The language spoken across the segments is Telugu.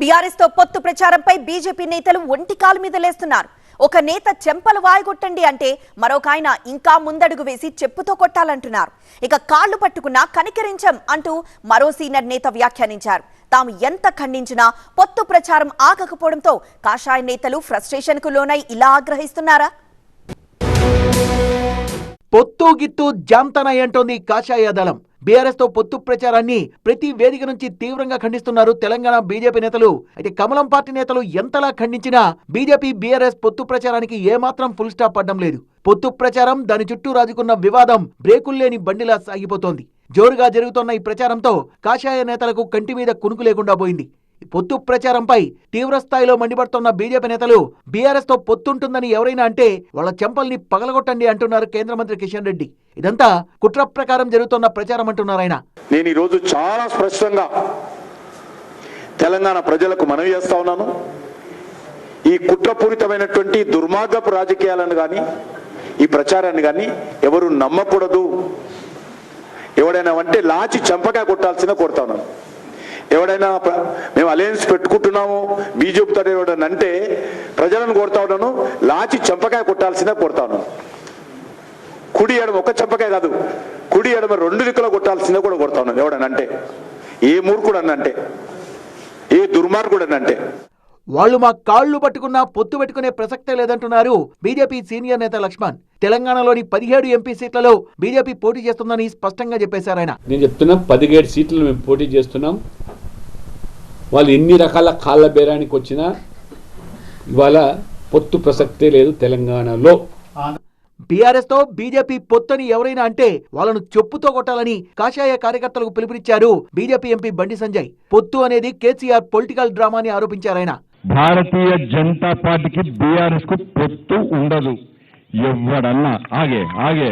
బీఆర్ఎస్తో పొత్తు ప్రచారంపై బీజేపీ నేతలు ఒంటి కాలు మీద లేస్తున్నారు. ఒక నేత చెంపలు వాయగొట్టండి అంటే మరొక ఆయన ఇంకా ముందడుగు వేసి చెప్పుతో కొట్టాలంటున్నారు. ఇక కాళ్ళు పట్టుకున్నా కనికరించం అంటూ మరో సీనియర్ నేత వ్యాఖ్యానించారు. తాము ఎంత ఖండించినా పొత్తు ప్రచారం ఆగకపోవడంతో కాషాయ నేతలు ఫ్రస్ట్రేషన్కు లోనై ఇలా ఆగ్రహిస్తున్నారా? పొత్తు గిత్తు జాంతనై అంటోంది కాషాయ దళం. బీఆర్ఎస్తో పొత్తు ప్రచారాన్ని ప్రతి వేదిక నుంచి తీవ్రంగా ఖండిస్తున్నారు తెలంగాణ బీజేపీ నేతలు. అయితే కమలం పార్టీ నేతలు ఎంతలా ఖండించినా బీజేపీ బీఆర్ఎస్ పొత్తు ప్రచారానికి ఏమాత్రం ఫుల్ స్టాప్ పడడం లేదు. పొత్తు ప్రచారం దాని చుట్టూ రాజుకున్న వివాదం బ్రేకుల్లేని బండిలా సాగిపోతోంది. జోరుగా జరుగుతున్న ఈ ప్రచారంతో కాషాయ నేతలకు కంటి మీద కునుకు లేకుండా పోయింది. పొత్తు ప్రచారంపై తీవ్రస్థాయిలో మండిపడుతున్న బీజేపీ నేతలు బీఆర్ఎస్తో పొత్తుంటుందని ఎవరైనా అంటే వాళ్ళ చెంపల్ని పగలగొట్టండి అంటున్నారు కేంద్ర మంత్రి కిషన్ రెడ్డి. ఇదంతా కుట్ర ప్రకారం జరుగుతున్న ప్రచారం అంటున్నారు ఆయన. నేను ఈరోజు చాలా స్పష్టంగా తెలంగాణ ప్రజలకు మనవి చేస్తా ఉన్నాను. ఈ కుట్రపూరితమైనటువంటి దుర్మార్గపు రాజకీయాలను కానీ ఈ ప్రచారాన్ని కానీ ఎవరు నమ్మకూడదు. ఎవడైనా అంటే లాచి చంపగా కొట్టాల్సిన కోరుతా ఉన్నాను. ఎవడైనా మేము అలయన్స్ పెట్టుకుంటున్నాము బీజేపీతో ఎవడైనా అంటే ప్రజలను కోరుతా ఉన్నాను లాచి చంపకాయ కొట్టాల్సిన కోరుతా ఉన్నాను కుడి ఎడమ ఒక్క చంపకాయ కాదు కుడి ఎడమ రెండు దిక్కులో కొట్టాల్సిందే కూడా కొడతా ఉన్నాను ఎవడని అంటే. ఏ మూర్ఖుడు అన్నంటే ఏ దుర్మార్గుడు అన్నంటే వాళ్ళు మా కాళ్ళు పట్టుకున్నా పొత్తు పెట్టుకునే ప్రసక్తే లేదంటున్నారు బీజేపీ సీనియర్ నేత లక్ష్మణ్. తెలంగాణలోని పదిహేడు ఎంపీ సీట్లలో బీజేపీ పోటీ చేస్తుందని స్పష్టంగా చెప్పేశారు ఆయన. నేను చెప్తున్నా పదిహేడు సీట్లు మేము పోటీ చేస్తున్నాం. వాళ్ళు ఎన్ని రకాల కాళ్ళ బేరానికి వచ్చినా ఇవాళ పొత్తు ప్రసక్తే లేదు తెలంగాణలో. బీఆర్ఎస్తో బీజేపీ పొత్తని ఎవరైనా అంటే వాళ్ళను చెప్పుతో కొట్టాలని కాషాయ కార్యకర్తలకు పిలుపునిచ్చారు బీజేపీ ఎంపీ బండి సంజయ్. పొత్తు అనేది కేసీఆర్ పొలిటికల్ డ్రామా అని ఆరోపించారాయన భారతీయ జనతా పార్టీకి బీఆర్ఎస్కు పొత్తు ఉండదు. ఎవడన్నా ఆగే ఆగే.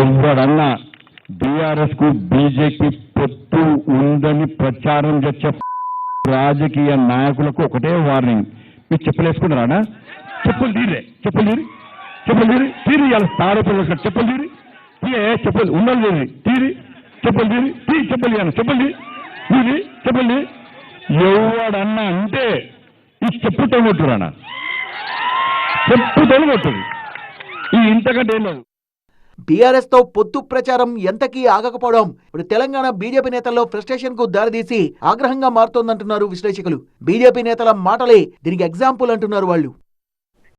ఎవడన్నా బీఆర్ఎస్కు బీజేపీ పొత్తు ఉందని ప్రచారం చేసే రాజకీయ నాయకులకు ఒకటే వార్నింగ్. మీరు చెప్పులేసుకున్నారా చెప్పులు తీరే. చెప్పులు తీరి. చెప్పులు తీరి. తీరి ఇవాళ తారపులు చెప్పులు తీరి. తీయే చెప్పులు ఉండలు తీరి. తీరి. చెప్పులు తీరి. తీ చెప్పులు ఇవ్వాలి చెప్పులు తీరి తీరి చెప్పులు ఎవడన్నా అంటే ఈ చెప్పుతో కొట్టురానా చెప్పుతో కొట్టుది ఈ ఇంతకంటే ఏం లేదు. బీఆర్ఎస్తో పొత్తు ప్రచారం ఎంతకీ ఆగకపోవడం. ఇప్పుడు తెలంగాణ బీజేపీ నేతల్లో ఫ్రస్ట్రేషన్కు దారితీసి ఆగ్రహంగా మారుతోందంటున్నారు విశ్లేషకులు. బీజేపీ నేతల మాటలే దీనికి ఎగ్జాంపుల్ అంటున్నారు వాళ్ళు.